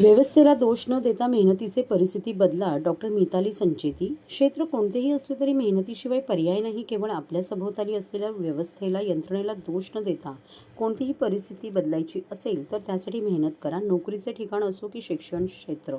व्यवस्थेला दोष न देता मेहनतीचे परिस्थिती बदला डॉक्टर मिताली संचेती. क्षेत्र कोणतेही असले तरी मेहनतीशिवाय पर्याय नाही केवळ आपल्या सभोवताली असलेल्या व्यवस्थेला यंत्रणेला दोष न देता कोणतीही परिस्थिती बदलायची असेल तर त्यासाठी मेहनत करा. नोकरीचे ठिकाण असो की शिक्षण क्षेत्र.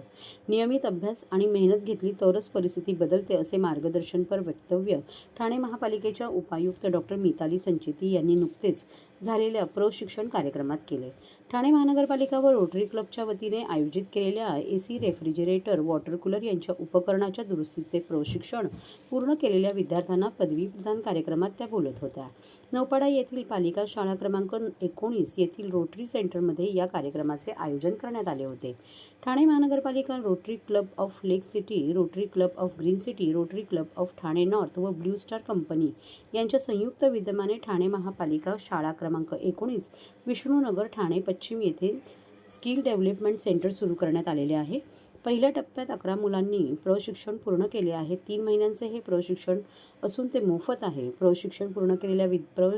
नियमित अभ्यास आणि मेहनत घेतली तरच परिस्थिती बदलते असे मार्गदर्शनपर वक्तव्य ठाणे महापालिकेच्या उपायुक्त डॉक्टर मिताली संचेती यांनी नुकतेच झालेल्या प्रशिक्षण कार्यक्रमात केले. ठाणे महानगरपालिका व रोटरी क्लबच्या वतीने आयोजित केलेल्या A C refrigerator water cooler यांच्या उपकरणाच्या दुरुस्तीचे प्रशिक्षण पूर्ण केलेल्या विद्यार्थ्यांना पदवी प्रदान कार्यक्रमात त्या बोलत होत्या. नौपाडा येथील पालिका शाळा क्रमांक एकोणीस येथील रोटरी सेंटरमध्ये या कार्यक्रमाचे आयोजन करण्यात आले होते. ठाणे महानगरपालिका Rotary Club of Lake City Rotary Club of Green City Rotary Club of Thane North व ब्ल्यू स्टार कंपनी यांच्या संयुक्त विद्यमाने ठाणे महापालिका शाळा क्रमांक क्रमांक एकोणीस विष्णूनगर ठाणे पश्चिम येथे स्किल डेव्हलपमेंट सेंटर सुरू करण्यात आलेले आहे. पहिल्या टप्प्यात अकरा मुलांनी प्रशिक्षण पूर्ण केले आहे. तीन महिन्यांचे हे प्रशिक्षण असून ते मोफत आहे. प्रशिक्षण पूर्ण केलेल्या विद प्र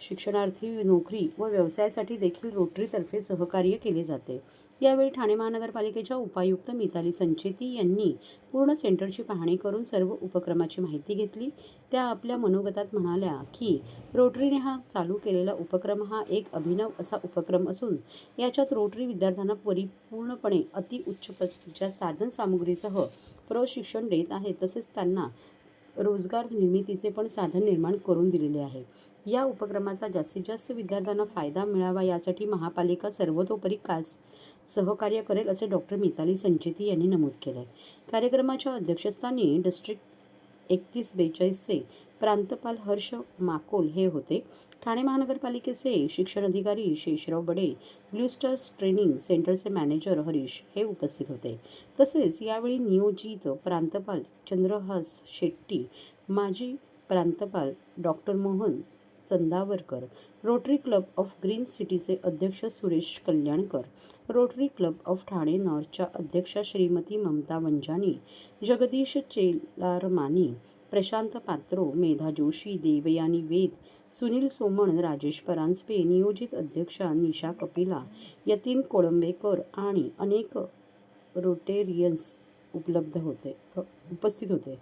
शिक्षणार्थी नोकरी व व्यवसायासाठी देखील रोटरीतर्फे सहकार्य केले जाते. यावेळी ठाणे महानगरपालिकेच्या उपायुक्त मिताली संचेती यांनी पूर्ण सेंटरची पाहणी करून सर्व उपक्रमाची माहिती घेतली. त्या आपल्या मनोगतात म्हणाल्या की रोटरीने हा चालू केलेला उपक्रम हा एक अभिनव असा उपक्रम असून याच्यात रोटरी विद्यार्थ्यांना परिपूर्णपणे अतिउच्च प्रतीच्या साधनसामुग्रीसह प्रशिक्षण देत आहे. तसेच त्यांना रोजगार निर्मितीचे पण साधन निर्माण करून दिलेले आहे. या उपक्रमाचा जास्तीत जास्त विद्यार्थ्यांना फायदा मिळावा यासाठी महापालिका सर्वतोपरी कास सहकार्य करेल असे डॉक्टर मिताली संचेती यांनी नमूद केले कार्यक्रमाच्या अध्यक्षस्थानी डिस्ट्रिक्ट एकतीस बेचाळीसचे प्रांतपाल हर्ष माकोल हे होते. ठाणे महानगरपालिकेचे शिक्षण अधिकारी Sheshrao Bade Blue Stars training सेंटरचे मॅनेजर हरीश हे उपस्थित होते. तसेच यावेळी नियोजित प्रांतपाल चंद्रहास शेट्टी माजी प्रांतपाल doctor Mohan Chandavarkar Rotary Club of Green सिटीचे अध्यक्ष Suresh Kalyankar Rotary Club of Thane नॉर्थच्या अध्यक्षा श्रीमती ममता वंजानी जगदीश चेलारमानी प्रशांत पात्रो मेधा जोशी देवयानी वेद सुनील सोमण राजेश परांजपे नियोजित अध्यक्षा निशा कपिला यतीन कोळंबेकर आणि अनेक रोटेरियन्स उपलब्ध होते उपस्थित होते.